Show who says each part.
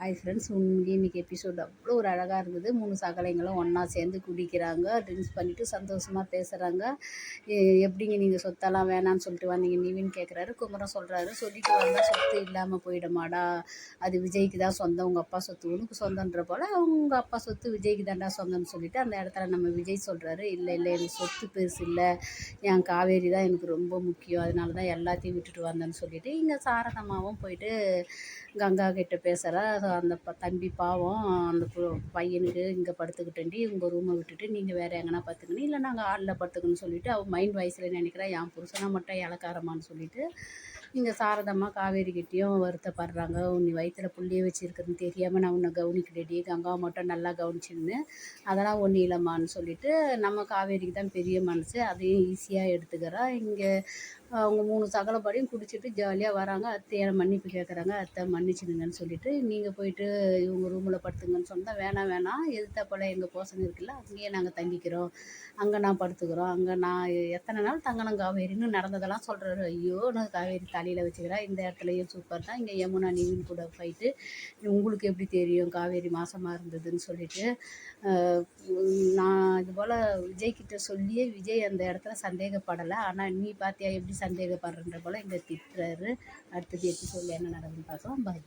Speaker 1: Hi friends உண்மையிலேயே இன்றைக்கி episode அவ்வளோ ஒரு அழகாக இருந்தது. மூணு சகலைங்களும் ஒன்றா சேர்ந்து குடிக்கிறாங்க ட்ரிங்க்ஸ் பண்ணிவிட்டு சந்தோஷமாக பேசுகிறாங்க எப்படிங்க நீங்கள் சொத்தெல்லாம் வேணான்னு சொல்லிட்டு வந்தீங்க? நீவின்னு கேட்குறாரு குமரன் சொல்கிறாரு சொல்லிட்டு வந்தால் சொத்து இல்லாமல் போயிடுமாடா. அது விஜய்க்கு தான் சொந்தம் உங்கள் அப்பா சொத்து. உனக்கு சொந்தன்ற போல் அவங்க அப்பா சொத்து விஜய்க்கு தாண்டா சொந்தம்னு சொல்லிட்டு அந்த இடத்துல நம்ம விஜய் சொல்கிறாரு இல்லை இல்லை எனக்கு சொத்து பெருசு இல்லை. என் காவேரி தான் எனக்கு ரொம்ப முக்கியம். அதனால தான் எல்லாத்தையும் விட்டுட்டு வந்தேன்னு சொல்லிட்டு இங்கே சாரதம்மாவும் போயிட்டு கங்கா கிட்ட பேசுகிறா அந்த ப தம்பி பாவம் அந்த பையனுக்கு இங்கே படுத்துக்கிட்டேன்டி உங்கள் ரூமை விட்டுட்டு நீங்கள் வேறு எங்கன்னா பார்த்துக்கணும் இல்லை நாங்கள் ஹாலில் படுத்துக்கணும்னு சொல்லிட்டு அவள் மைண்ட் வாய்ஸில் நினைக்கிறா என் புருஷனை மட்டும் இலக்காரமான்னு சொல்லிட்டு இங்கே சாரதம்மா காவேரிக்கிட்டேயும் வருத்தப்படுறாங்க. உன்னை வயிற்றில் புள்ளியை வச்சுருக்குறதுன்னு தெரியாமல் நான் உன்னை கவனிக்கிறேடி கங்காவை மட்டும் நல்லா கவனிச்சின்னு அதெல்லாம் ஒன்றும் இல்லைம்மான்னு சொல்லிவிட்டு நம்ம காவேரிக்கு தான் பெரிய மனசு. அதையும் ஈஸியாக எடுத்துக்கிறா. இங்கே அவங்க மூணு சகலப்படையும் குடிச்சிட்டு ஜாலியாக வராங்க. அத்தையை மன்னிப்பு கேட்குறாங்க அத்தை மன்னிச்சிடுங்கன்னு சொல்லிட்டு நீங்கள் போயிட்டு இவங்க ரூமில் படுத்துங்கன்னு சொன்னால் வேணாம் வேணாம் எதிர்த்தாப்போல் எங்கள் போசங்க இருக்குல்ல அங்கேயே நாங்கள் தங்கிக்கிறோம். அங்கே நான் படுத்துக்கிறோம். அங்கே நான் எத்தனை நாள் தங்கணும் காவேரின்னு நடந்ததெல்லாம் சொல்கிறாரு ஐயோ நான் காவேரி தலையில் வச்சுக்கிறேன். இந்த இடத்துலையும் சூப்பர் தான். இங்கே யமுனா நீவின் கூட போயிட்டு உங்களுக்கு எப்படி தெரியும் காவேரி மாசமாக இருந்ததுன்னு சொல்லிட்டு நான் இது போல் விஜய்கிட்ட சொல்லியே விஜய் அந்த இடத்துல சந்தேகப்படலை. ஆனால் நீ பார்த்தியா எப்படி சந்தேகப்படுறன்ற போல் இங்கே திட்டுறாரு. அடுத்தது எப்படி சொல்லி என்ன நடக்குதுன்னு பார்க்கலாம். பாய்